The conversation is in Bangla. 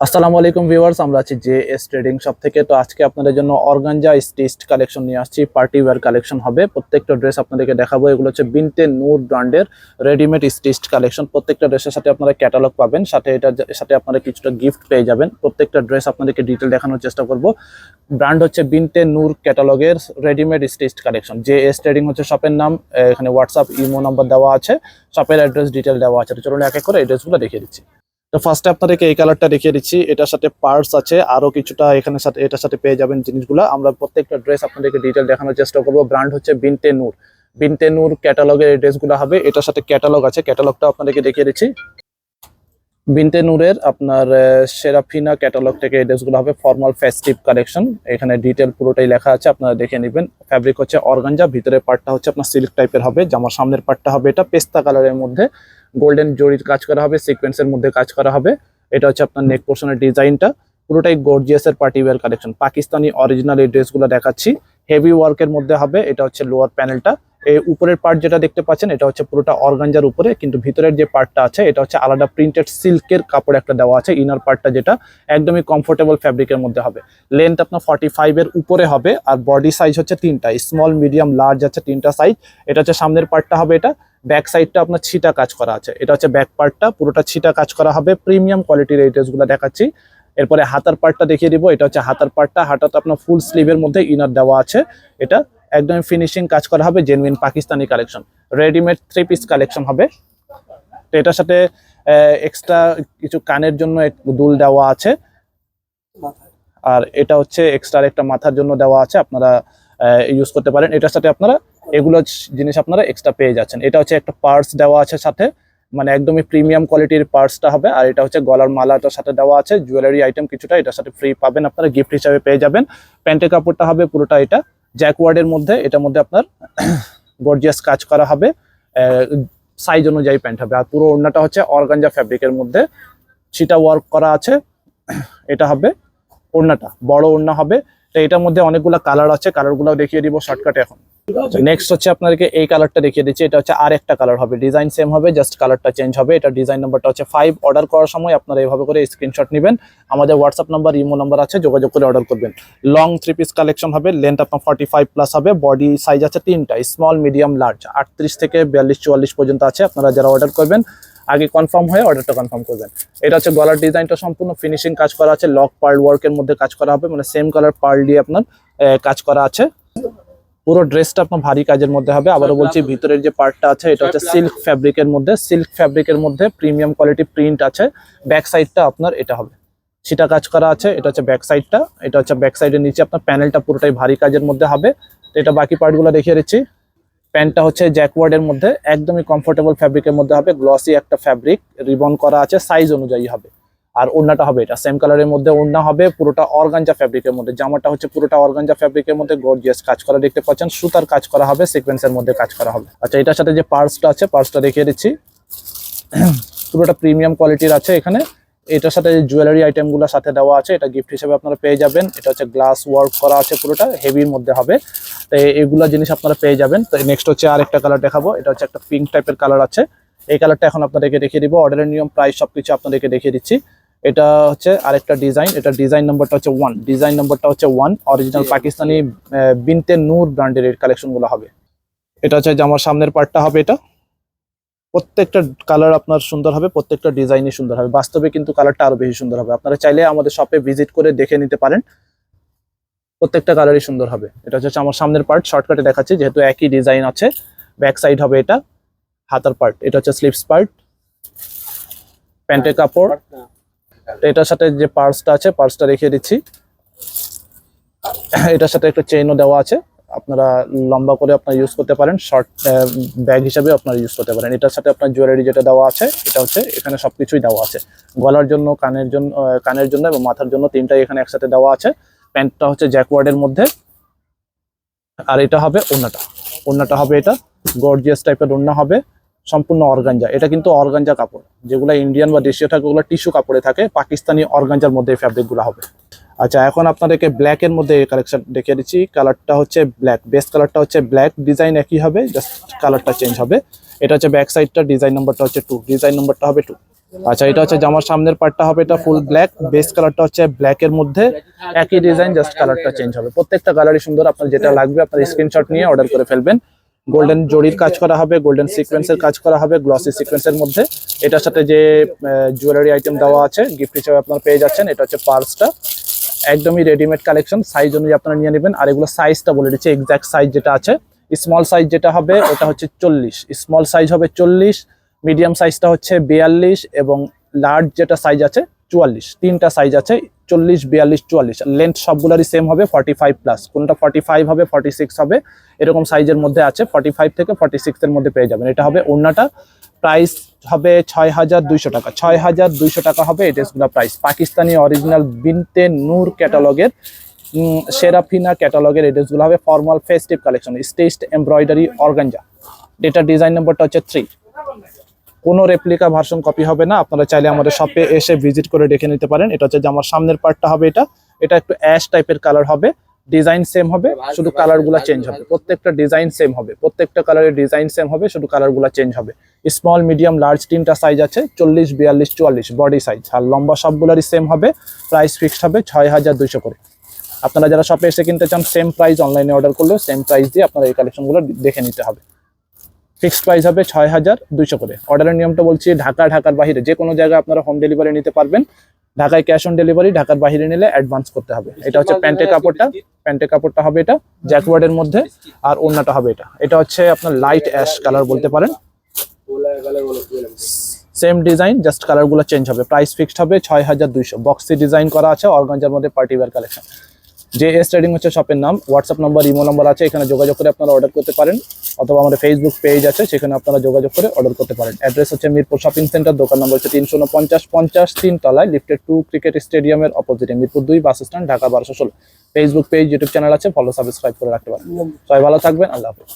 আসসালামু আলাইকুম ভিউয়ার্স, আমরা আছি জে এস ট্রেডিং শপ থেকে। তো আজকে আপনাদের জন্য অর্গানজা স্টিচড কালেকশন নিয়ে আসছি, পার্টি ওয়্যার কালেকশন হবে। প্রত্যেকটা ড্রেস আপনাদেরকে দেখাবো, এগুলো হচ্ছে বিনতে নূর ব্র্যান্ডের রেডিমেড স্টিচড কালেকশন। প্রত্যেকটা ড্রেসের সাথে আপনারা ক্যাটালগ পাবেন, সাথে এটা সাথে আপনারা কিছুটা গিফট পেয়ে যাবেন। প্রত্যেকটা ড্রেস আপনাদেরকে ডিটেল দেখানোর চেষ্টা করব। ব্র্যান্ড হচ্ছে Binte Noor ক্যাটালগের readymade stitched collection. J S trading হচ্ছে শপের নাম, এখানে হোয়াটসঅ্যাপ ইমো নাম্বার দেওয়া আছে, শপের অ্যাড্রেস ডিটেল দেওয়া আছে। চলুন এক এক করে এই ড্রেসগুলো দেখিয়ে দিচ্ছি। তো ফার্স্টে আপনাদেরকে এই কালারটা দেখিয়ে দিচ্ছি। এটার সাথে পার্টস আছে আরও কিছুটা এখানে সাথে, এটার সাথে পেয়ে যাবেন জিনিসগুলো। আমরা প্রত্যেকটা ড্রেস আপনাদেরকে ডিটেল দেখানোর চেষ্টা করব। ব্র্যান্ড হচ্ছে বিনতে নূর বিনতে নূর ক্যাটালগের ড্রেসগুলো হবে। এটার সাথে ক্যাটালগ আছে। ক্যাটালগটা আপনাদেরকে দেখিয়ে দিচ্ছি। বিনতে নূরের আপনার সেরাফিনা ক্যাটালগ থেকে এই ড্রেসগুলো হবে ফর্মাল ফেস্টিভ কালেকশন এখানে ডিটেল পুরোটাই লেখা আছে, আপনারা দেখে নেবেন। ফ্যাব্রিক হচ্ছে অর্গানজা ভিতরের পার্টটা হচ্ছে আপনার সিল্ক টাইপের হবে, জামার সামনের পার্টটা হবে এটা পেস্তা কালারের মধ্যে। গোল্ডেন জরির কাজ করা হবে সিকোয়েন্সের মধ্যে কাজ করা হবে। এটা হচ্ছে আপনার নেক পোর্শনের ডিজাইনটা পুরোটাই গর্জিয়াসের party wear collection Pakistani original এই ড্রেসগুলো দেখাচ্ছি। হেভি ওয়ার্কের মধ্যে হবে, এটা হচ্ছে লোয়ার প্যানেলটা এই উপরের পার্ট যেটা দেখতে পাচ্ছেন, এটা হচ্ছে পুরোটা অর্গানজার উপরে, কিন্তু ভিতরের যে পার্টটা আছে, এটা হচ্ছে আলাদা প্রিন্টেড সিল্কের কাপড় একটা দেওয়া আছে ইনার পার্টটা যেটা একদমই কমফোর্টেবল ফ্যাব্রিকের মধ্যে হবে। লেন্থ আপনার ফর্টি ফাইভের উপরে হবে, আর বডি সাইজ হচ্ছে তিনটা স্মল মিডিয়াম লার্জ আছে তিনটা সাইজ এটা হচ্ছে সামনের পার্টটা হবে এটা ব্যাক সাইডটা আপনার ছিটা কাজ করা আছে। এটা হচ্ছে ব্যাক পার্টটা পুরোটা ছিটা কাজ করা হবে প্রিমিয়াম কোয়ালিটির এই ড্রেসগুলো দেখাচ্ছি। এরপরে হাতার পার্টটা দেখিয়ে দিব, এটা হচ্ছে হাতার পার্টটা হাতাটা আপনার ফুল স্লিভের মধ্যে ইনার দেওয়া আছে, এটা একদম ফিনিশিং কাজ করা হবে genuine Pakistani collection readymade three piece collection হবে। তো এটার সাথে এক্সট্রা কিছু কানের জন্য দুল দেওয়া আছে। আর এটা হচ্ছে এক্সট্রা একটা মাথার জন্য দেওয়া আছে, আপনারা ইউজ করতে পারেন। এটার সাথে আপনারা এগুলো জিনিস আপনারা এক্সট্রা পেয়ে যাচ্ছেন। এটা হচ্ছে একটা পার্স দেওয়া আছে সাথে। মানে একদমই প্রিমিয়াম কোয়ালিটির পার্সটা হবে। আর এটা হচ্ছে গলার মালাটার সাথে দেওয়া আছে। জুয়েলারি আইটেম কিছুটা এটার সাথে ফ্রি পাবেন। আপনারা গিফট হিসাবে পেয়ে যাবেন। প্যান্টের কাপড়টা হবে পুরোটা এটা। জ্যাকওয়ার্ডের মধ্যে, এটার মধ্যে আপনার গর্জিয়াস কাজ করা হবে। সাইজ অনুযায়ী প্যান্ট হবে। আর পুরো ওড়নাটা হচ্ছে অর্গানজা ফ্যাব্রিকের মধ্যে। সেটা ওয়ার্ক করা আছে। এটা হবে ওড়নাটা। বড় ওড়না হবে। তো এটার মধ্যে অনেকগুলো কালার আছে। কালারগুলো দেখিয়ে দিব। শর্টকাটে এখন। নেক্সট হচ্ছে আপনাদেরকে এই কালারটা দেখিয়ে দিচ্ছি। এটা হচ্ছে আর একটা কালার হবে। ডিজাইন সেম হবে জাস্ট কালারটা চেঞ্জ হবে। এটা ডিজাইন নাম্বারটা হচ্ছে ফাইভ অর্ডার করার সময় আপনারা এইভাবে করে স্ক্রিনশট নেবেন। আমাদের হোয়াটসঅ্যাপ নাম্বার ইমো নাম্বার আছে, যোগাযোগ করে অর্ডার করবেন। লং থ্রি পিস কালেকশন হবে লেন্থ আপনার ফর্টি ফাইভ প্লাস হবে বডি সাইজ আছে তিনটা স্মল মিডিয়াম লার্জ আটত্রিশ থেকে বিয়াল্লিশ, চুয়াল্লিশ পর্যন্ত আছে, আপনারা যারা অর্ডার করবেন, আগে কনফার্ম হয়ে অর্ডারটা কনফার্ম করবেন। এটা হচ্ছে গলার ডিজাইনটা সম্পূর্ণ ফিনিশিং কাজ করা আছে লক পার্ল ওয়ার্কের মধ্যে কাজ করা হবে মানে সেম কালার পার্ল দিয়ে আপনার কাজ করা আছে। পুরো ড্রেসটা আপনার ভারী কাজের মধ্যে হবে। আবারও বলছি ভিতরের যে পার্টটা আছে এটা হচ্ছে সিল্ক ফ্যাব্রিকের মধ্যে সিল্ক ফ্যাব্রিকের মধ্যে প্রিমিয়াম কোয়ালিটি প্রিন্ট আছে। ব্যাক সাইডটা আপনার এটা হবে। সেটা কাজ করা আছে এটা হচ্ছে ব্যাক সাইডটা এটা হচ্ছে ব্যাক সাইডের নিচে আপনার প্যানেলটা পুরোটাই ভারী কাজের মধ্যে হবে। তো এটা বাকি পার্টগুলো দেখিয়ে দিচ্ছি। প্যান্টটা হচ্ছে জ্যাকওয়ার্ডের মধ্যে একদমই কমফোর্টেবল ফ্যাব্রিকের মধ্যে হবে। গ্লসি একটা ফ্যাব্রিক রিবন করা আছে সাইজ অনুযায়ী হবে। আর ওড়নাটা হবে এটা। সেম কালারের মধ্যে ওড়না হবে, পুরোটা অর্গানজা ফ্যাব্রিকের মধ্যে। জামাটা হচ্ছে পুরোটা অর্গানজা ফ্যাব্রিকের মধ্যে গর্জিয়াস কাজ করা দেখতে পাচ্ছেন। সুতার কাজ করা হবে সিকোয়েন্সের মধ্যে কাজ করা হবে। আচ্ছা এটার সাথে যে পার্সটা আছে, পার্সটা দেখিয়ে দিচ্ছি। পুরোটা প্রিমিয়াম কোয়ালিটির আছে এখানে। এটার সাথে যে জুয়েলারি আইটেমগুলো সাথে দেওয়া আছে, এটা গিফট হিসেবে আপনারা পেয়ে যাবেন। এটা হচ্ছে গ্লাস ওয়ার্ক করা আছে পুরোটা হেভির মধ্যে হবে। তো এগুলো জিনিস আপনারা পেয়ে যাবেন। তো নেক্সট হচ্ছে আরেকটা কালার দেখাবো। এটা হচ্ছে একটা পিঙ্ক টাইপের কালার আছে। এই কালারটা এখন আপনাদেরকে দেখিয়ে দিব। অর্ডারের নিয়ম প্রাইস সবকিছু আপনাদেরকে দেখিয়ে দিচ্ছি। এটা হচ্ছে আরেকটা ডিজাইন এটা ডিজাইন নাম্বারটা হচ্ছে ওয়ান ডিজাইন নাম্বারটা হচ্ছে ওয়ান অরিজিনাল পাকিস্তানি বিনতে নূর ব্র্যান্ডের এই কালেকশনগুলো হবে। এটা হচ্ছে জামার সামনের পার্টটা হবে এটা। প্রত্যেকটা কালার আপনার সুন্দর হবে প্রত্যেকটা ডিজাইনই সুন্দর হবে। বাস্তবে কিন্তু কালারটা আরও বেশি সুন্দর হবে। আপনারা চাইলে আমাদের শপে ভিজিট করে দেখে নিতে পারেন। প্রত্যেকটা কালারই সুন্দর হবে। এটা হচ্ছে আমার সামনের পার্ট শর্টকাটে দেখাচ্ছি যেহেতু একই ডিজাইন আছে। ব্যাক সাইড হবে এটা। হাতার পার্ট এটা হচ্ছে স্লিপস পার্ট প্যান্টের কাপড়। এটার সাথে যে পার্সটা আছে, পার্সটা রেখে দিচ্ছি। এটার সাথে একটা চেইনও দেওয়া আছে। আপনারা লম্বা করে আপনারা ইউজ করতে পারেন শর্ট ব্যাগ হিসাবে আপনারা ইউজ করতে পারেন। এটার সাথে আপনার জুয়েলারি যেটা দেওয়া আছে, এটা হচ্ছে এখানে সব কিছুই দেওয়া আছে। গলার জন্য, কানের জন্য কানের জন্য এবং মাথার জন্য তিনটাই এখানে একসাথে দেওয়া আছে। প্যান্টটা হচ্ছে জ্যাকওয়ার্ডের মধ্যে। আর এটা হবে ওড়নাটা। ওড়নাটা হবে এটা। গর্জিয়াস টাইপের ওড়না হবে। সম্পূর্ণ অর্গানজা। এটা কিন্তু অর্গানজা কাপড়। যেগুলো ইন্ডিয়ান বা দেশীয় থাকে, ওগুলো টিস্যু কাপড়ে থাকে, পাকিস্তানি অর্গানজার মধ্যে এই ফ্যাব্রিকগুলো হবে। আচ্ছা এখন আপনাদেরকে ব্ল্যাক এর মধ্যে এই কালেকশন দেখিয়ে দিচ্ছি। কালারটা হচ্ছে ব্ল্যাক বেস্ট কালারটা হচ্ছে ব্ল্যাক ডিজাইন একই হবে জাস্ট কালারটা চেঞ্জ হবে। এটা হচ্ছে ব্যাক সাইডটা ডিজাইন নাম্বারটা হচ্ছে টু ডিজাইন নাম্বারটা হবে টু আচ্ছা এটা হচ্ছে জামার সামনের পার্টটা হবে, এটা ফুল ব্ল্যাক বেস কালারটা হচ্ছে ব্ল্যাক এর মধ্যে। একই ডিজাইন জাস্ট কালারটা চেঞ্জ হবে। প্রত্যেকটা কালারই সুন্দর। আপনার যেটা লাগবে, আপনার স্ক্রিনশট নিয়ে অর্ডার করে ফেলবেন। গোল্ডেন জরির কাজ করা হবে গোল্ডেন সিকোয়েন্সের কাজ করা হবে গ্লসি সিকোয়েন্সের মধ্যে। এটার সাথে যে জুয়েলারি আইটেম দেওয়া আছে গিফট হিসেবে আপনারা পেয়ে যাচ্ছেন এটা হচ্ছে পার্সটা। একদমই রেডিমেড কালেকশন সাইজ অনুযায়ী আপনারা নিয়ে নেবেন। আর এগুলো সাইজটা বলে দিচ্ছি এক্স্যাক্ট সাইজ যেটা আছে। স্মল সাইজ যেটা হবে ওটা হচ্ছে চল্লিশ। স্মল সাইজ হবে চল্লিশ মিডিয়াম সাইজটা হচ্ছে বিয়াল্লিশ এবং লার্জ যেটা সাইজ আছে চুয়াল্লিশ, তিনটা সাইজ আছে, চল্লিশ, বিয়াল্লিশ, চুয়াল্লিশ। লেন্থ সবগুলোরই সেম হবে ফর্টি ফাইভ প্লাস কোনটা ফর্টি ফাইভ হবে ফর্টি সিক্স হবে, এরকম সাইজের মধ্যে আছে ফর্টি ফাইভ থেকে ফর্টি সিক্সের মধ্যে পেয়ে যাবেন। এটা হবে ওড়নাটা। প্রাইস হবে ছয় হাজার দুইশো টাকা। ছয় হাজার দুইশো টাকা হবে এই প্রাইস পাকিস্তানি অরিজিনাল বিনতে নূর ক্যাটালগের সেরাফিনা ক্যাটালগের এই ড্রেসগুলো হবে formal festive collection staged embroidery organza এটা ডিজাইন নম্বরটা হচ্ছে থ্রি কোনো রেপ্লিকা ভার্সন কপি হবে না। আপনারা চাইলে আমাদের শপে এসে ভিজিট করে দেখে নিতে পারেন। এটা হচ্ছে যে আমার সামনের পার্টটা হবে এটা। এটা একটু অ্যাশ টাইপের কালার হবে। ডিজাইন সেম হবে, শুধু কালারগুলো চেঞ্জ হবে। প্রত্যেকটা ডিজাইন সেম হবে। প্রত্যেকটা কালারের ডিজাইন সেম হবে, শুধু কালারগুলো চেঞ্জ হবে। স্মল মিডিয়াম লার্জ তিনটা সাইজ আছে। চল্লিশ, বিয়াল্লিশ, চুয়াল্লিশ বডি সাইজ আর লম্বা সবগুলোরই সেম হবে। প্রাইস ফিক্সড হবে ছয় হাজার দুইশো করে। আপনারা যারা শপে এসে কিনতে চান সেম প্রাইস অনলাইনে অর্ডার করলেও সেম প্রাইস দিয়ে আপনারা এই কালেকশনগুলো দেখে নিতে হবে। ফিক্সড প্রাইস হবে ছয় হাজার দুইশো করে। অর্ডারের নিয়মটা বলছি ঢাকা ঢাকার বাইরে যে কোনো জায়গায় আপনারা হোম ডেলিভারি নিতে পারবেন। ঢাকায় ক্যাশ অন ডেলিভারি ঢাকার বাইরে নিলে অ্যাডভান্স করতে হবে। এটা হচ্ছে প্যান্টের কাপড়টা। প্যান্টের কাপড়টা হবে এটা জ্যাকওয়ার্ডের মধ্যে আর ওড়নাটা হবে এটা। এটা হচ্ছে আপনার লাইট অ্যাশ কালার বলতে পারেন। সেম ডিজাইন জাস্ট কালারগুলো চেঞ্জ হবে। প্রাইস ফিক্সড হবে ছয় হাজার দুইশো। বক্সি ডিজাইন করা আছে অর্গানজার মধ্যে party wear collection J S trading হচ্ছে শপের নাম হোয়াটসঅ্যাপ নাম্বার ইমো নাম্বার আছে এখানে যোগাযোগ করে আপনারা অর্ডার করতে পারেন। অথবা আমাদের ফেসবুক পেজ আছে সেখানে আপনারা যোগাযোগ করে অর্ডার করতে পারেন। অ্যাড্রেস হচ্ছে মিরপুর শপিং সেন্টার দোকান নম্বর হচ্ছে তিনশো পঞ্চাশ পঞ্চাশ তিন তলায় লিফটেড টু ক্রিকেট স্টেডিয়ামের অপোজিটে মিরপুর দুই বাস স্ট্যান্ড ঢাকা বারোশো ষোলো। ফেসবুক পেজ ইউটিউব চ্যানেল আছে ফলো সাবস্ক্রাইব করে রাখতে পারেন। সবাই ভালো থাকবেন আল্লাহ হাফিজ।